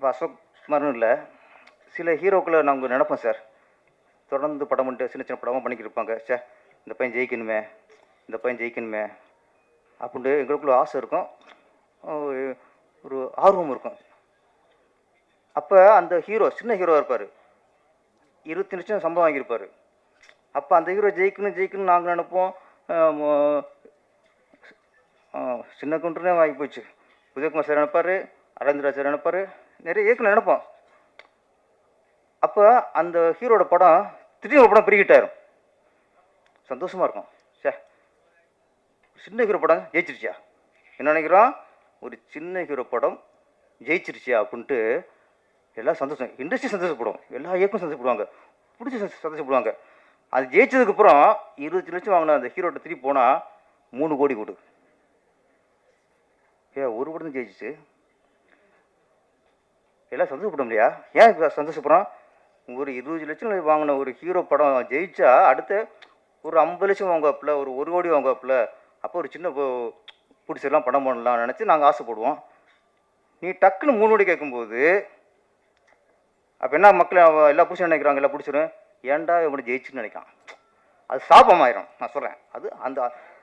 இப்போ அசோக் குமார்னு இல்லை. சில ஹீரோக்களை நாங்கள் நினைப்போம் சார். தொடர்ந்து படம் பண்ணிட்டு சின்ன சின்ன படமாக பண்ணிக்கிட்டு இருப்பாங்க சே இந்த பையன் ஜெயிக்கணுமே இந்த பையன் ஜெயிக்கணுமே அப்படின்ட்டு எங்களுக்குள்ள ஆசை இருக்கும். ஒரு- ஆர்வம் இருக்கும். அப்போ அந்த ஹீரோ சின்ன ஹீரோ இருப்பார். இருபத்தி லட்சம் சம்பளம் வாங்கியிருப்பார். அப்போ அந்த ஹீரோ ஜெயிக்கணும் ஜெயிக்கணும்னு நாங்கள் நினைப்போம். சின்ன குன்றுனே வாங்கி போச்சு. உதயகுமார் சார் நினைப்பார் அரவிந்தராஜ் சார் நினைப்பார் நிறைய இயக்கம் நினைப்போம் அப்போ அந்த ஹீரோட படம் திடீர்னு ஒரு படம் பெரிய ஆயிரும் சந்தோஷமாக இருக்கும். சே சின்ன ஹீரோ படம் ஜெயிச்சிருச்சியா? என்ன நினைக்கிறோம் ஒரு சின்ன ஹீரோ படம் ஜெயிச்சிருச்சியா அப்படின்ட்டு எல்லாம் சந்தோஷம். இண்டஸ்ட்ரி சந்தோஷப்படும் எல்லா இயக்கம் சந்தோஷப்படுவாங்க. பிடிச்சி சந்தோஷப்படுவாங்க. அது ஜெயிச்சதுக்கப்புறம் இருபத்தி லட்சம் வாங்கின அந்த ஹீரோட்ட திருப்பி போனால் மூணு கோடி கொடு. ஏ ஒரு படம் ஜெயிச்சிச்சு. எல்லாம் சந்தோஷப்பட முடியா ஏன் இப்போ சந்தோஷப்படுறோம்? ஒரு இருபது லட்சம் வாங்கின ஒரு ஹீரோ படம் ஜெயிச்சா அடுத்து ஒரு ஐம்பது லட்சம் வாங்குவாப்புல ஒரு ஒரு கோடி வாங்குவாப்புல அப்போ ஒரு சின்ன பிடிச்சிடலாம் படம் பண்ணலாம் நினச்சி நாங்கள் ஆசைப்படுவோம். நீ டக்குன்னு மூணு கோடி கேட்கும்போது அப்போ என்ன மக்கள் அவ- எல்லா பிடிச்சி நினைக்கிறாங்க எல்லாம் பிடிச்சிடும் ஏன்டா இவனை ஜெயிச்சுன்னு நினைக்கான் அது சாபமாயிரும் நான் சொல்கிறேன் அது அந்த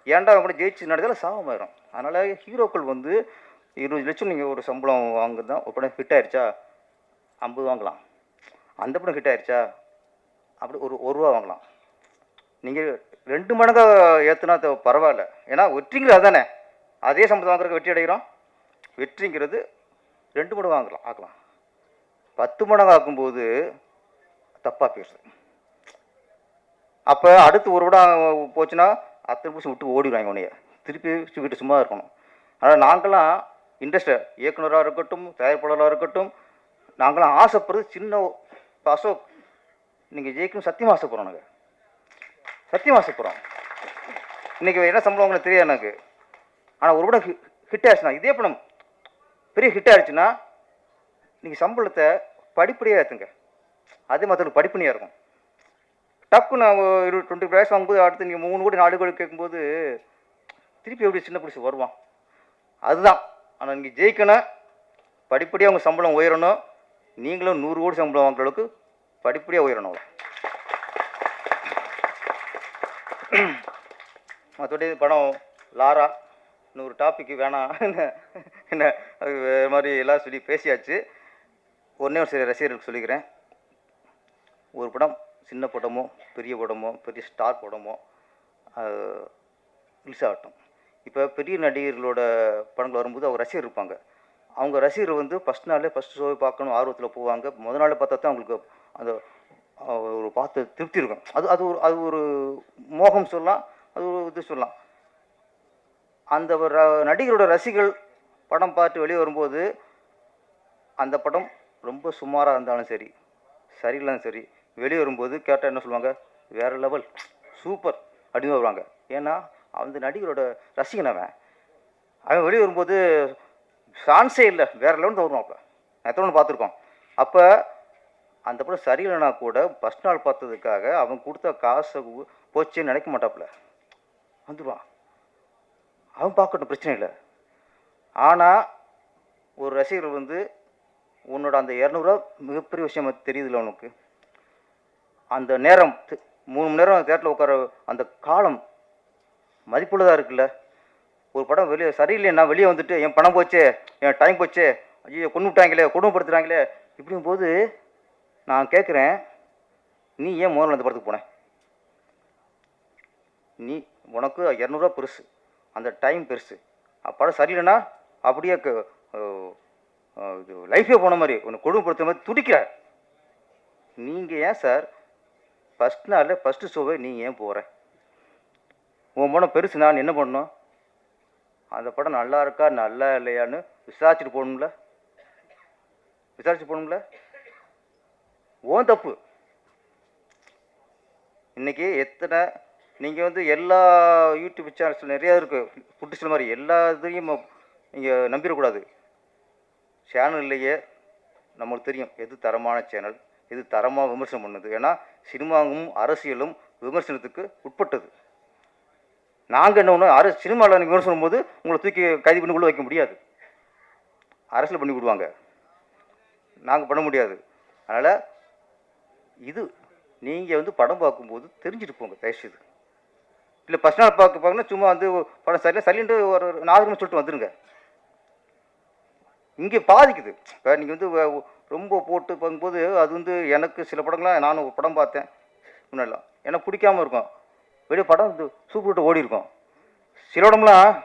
ஏன்டா இவனை ஜெயிச்சு நினைச்சாலும் சாபமாயிரும். அதனால் ஹீரோக்கள் வந்து இருபது லட்சம் நீங்கள் ஒரு சம்பளம் வாங்குறதா ஒரு படம் ஹிட் ஆயிடுச்சா ஐம்பது வாங்கலாம். அந்த படம் ஹிட் ஆயிடுச்சா அப்படி ஒரு ஒரு ரூபா வாங்கலாம். நீங்கள் ரெண்டு மடங்காக ஏற்றுனா பரவாயில்ல. ஏன்னா வெற்றிங்கிறது அதானே. அதே சம்பளம் வாங்குறதுக்கு வெற்றி அடைகிறோம். வெற்றிங்கிறது ரெண்டு மடங்கு வாங்கலாம் ஆக்கலாம். பத்து மடங்கு ஆக்கும்போது தப்பாக பேசுது. அப்போ அடுத்து ஒரு விடம் போச்சுன்னா அத்தனை புதுசு விட்டு ஓடிடுவாங்க உன்னைய. திருப்பி வீட்டு சும்மா இருக்கணும். ஆனால் நாங்களாம் இண்டஸ்ட்ரி இயக்குனராக இருக்கட்டும் தயாரிப்பாளராக இருக்கட்டும் நாங்களாம் ஆசைப்படுறது சின்ன இப்போ அசோக் நீங்கள் ஜெயிக்கணும் சத்தியமாக ஆசைப்படுறோம் நாங்கள் சத்தியமாக ஆசைப்படுறோம். இன்றைக்கி என்ன சம்பளம் உங்களுக்கு தெரியாது எனக்கு. ஆனால் ஒரு படம் ஹிட் ஆச்சுன்னா இதே படம் பெரிய ஹிட் ஆயிடுச்சுன்னா நீங்கள் சம்பளத்தை படிப்படியாக ஏற்றுங்க அதே மாதிரி படிப்பணியாக இருக்கும். டக்குன்னு இரு டுவெண்ட்டி ப்ரைஸ் வாங்கும்போது அடுத்து நீங்கள் மூணு கோடி நாலு கோடி கேட்கும்போது திருப்பி எப்படி சின்ன பிடிச்சி வருவான். அதுதான். ஆனால் நீங்கள் ஜெயிக்கணும். படிப்படியாக உங்கள் சம்பளம் உயரணும். நீங்களும் நூறு கோடி சம்பளம் வாங்குற அளவுக்கு படிப்படியாக உயரணும் மற்றபடி படம் லாரா இன்னொரு டாபிக் வேணாம். என்ன அது வேறு மாதிரி எல்லாம் சொல்லி பேசியாச்சு. ஒன்றே ஒரு சில ரசிகர்களுக்கு சொல்லிக்கிறேன். ஒரு படம் சின்ன படமோ பெரிய படமோ பெரிய ஸ்டார் படமோ ரிலீஸ் ஆகட்டும். இப்போ பெரிய நடிகர்களோட படங்கள் வரும்போது அவங்க ரசிகர் இருப்பாங்க. அவங்க ரசிகர் வந்து ஃபஸ்ட் நாளே ஃபஸ்ட் ஷோவை பார்க்கணும் ஆர்வத்தில் போவாங்க. முதல் நாள் பார்த்தா தான் அவங்களுக்கு அந்த ஒரு பார்த்து திருப்தி இருக்கும். அது அது ஒரு அது ஒரு மோகம் சொல்லலாம் அது ஒரு இது சொல்லலாம். அந்த ர- நடிகரோட ரசிகர்கள் படம் பார்த்து வெளியே வரும்போது அந்த படம் ரொம்ப சுமாராக இருந்தாலும் சரி சரியில்லாம் சரி வெளியே வரும்போது கேட்டால் என்ன சொல்லுவாங்க? வேறு லெவல் சூப்பர் அப்படின்னு வருவாங்க. ஏன்னா அந்த நடிகரோட ரசிகன் அவன். அவன் வெளியே வரும்போது சான்ஸே இல்லை. வேற லெவல் தான் வருவான் அப்போ. எத்தனை பார்த்துருக்கோம். அப்போ அந்த படம் சரியில்லைனா கூட ஃபஸ்ட் நாள் பார்த்ததுக்காக அவன் கொடுத்த காசை கு- போச்சேன்னு நினைக்க மாட்டாப்புல. வந்துடுவான் அவன் பார்க்கட்டும் பிரச்சனை இல்லை. ஆனால் ஒரு ரசிகர் வந்து உன்னோட அந்த இரநூறுவா மிகப்பெரிய விஷயமா தெரியுதுல்ல உனக்கு. அந்த நேரம் மூணு மணி நேரம் தேட்டரில் உட்கார அந்த காலம் மதிப்புள்ளதாக இருக்குல்ல? ஒரு படம் வெளியே சரியில்லைன்னா வெளியே வந்துட்டு என் பணம் போச்சே என் டைம் போச்சே ஐயோ கொண்டு விட்டாங்களே கொடுமைப்படுத்துகிறாங்களே இப்படியும் போது நான் கேட்குறேன் நீ ஏன் முதல்ல அந்த படத்துக்கு போனேன் நீ உனக்கு இரநூறுவா பெருசு அந்த டைம் பெருசு. படம் சரியில்லைன்னா அப்படியே இது லைஃபே போன மாதிரி உன்னை கொடுமைப்படுத்துற மாதிரி துடிக்கிற. நீங்கள் ஏன் சார் ஃபஸ்ட் நாளில் ஃபஸ்ட்டு ஷோவை நீ ஏன் போகிற உன் படம் பெருசு நான் என்ன பண்ணணும்? அந்த படம் நல்லா இருக்கா நல்லா இல்லையான்னு விசாரிச்சுட்டு போகணும்ல? விசாரிச்சு போகணும்ல? ஓன் தப்பு. இன்னைக்கு எத்தனை நீங்கள் வந்து எல்லா யூடியூப் சேனல்ஸ் நிறையா இருக்குது புட்டுச்சல் மாதிரி. எல்லா இதையும் நீங்கள் நம்பிடக்கூடாது. சேனல்லையே நம்மளுக்கு தெரியும். எது தரமான சேனல் எது தரமாக விமர்சனம் பண்ணுது. ஏன்னா சினிமாவும் அரசியலும் விமர்சனத்துக்கு உட்பட்டது. நாங்கள் என்ன ஒன்று அரசு சினிமாவில் நீங்கள் விமர்சனம் போது உங்களை தூக்கி கைது பண்ணி உள்ளே வைக்க முடியாது. அரசியல் பண்ணி விடுவாங்க நாங்கள் பண்ண முடியாது. அதனால் இது நீங்கள் வந்து படம் பார்க்கும்போது தெரிஞ்சுட்டு போங்க தயவுசெய்து. இல்லை ஃபஸ்ட் நாள் பார்க்க பார்க்கணும் சும்மா வந்து படம் சரியில்லை சரின்ட்டு ஒரு நாகரிகம் சொல்லிட்டு வந்துடுங்க இங்கே பாதிக்குது. இப்போ நீங்கள் வந்து ரொம்ப போட்டு பார்க்கும்போது அது வந்து எனக்கு சில படங்கள்லாம் நானும் ஒரு படம் பார்த்தேன். முன்னாடிலாம். எனக்கு பிடிக்காம இருக்கும். வெளியே படம் சூப்பர் விட்டு ஓடி இருக்கும் சில இடம்லாம்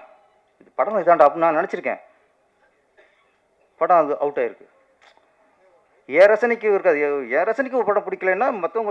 இது படம் இதாண்டா அப்படின்னு நான் நினச்சிருக்கேன். படம் அது அவுட் ஆயிருக்கு. என் ரசனைக்கு இருக்காது. என் ரசனைக்கு ஒரு படம் பிடிக்கலைன்னா மற்றவங்க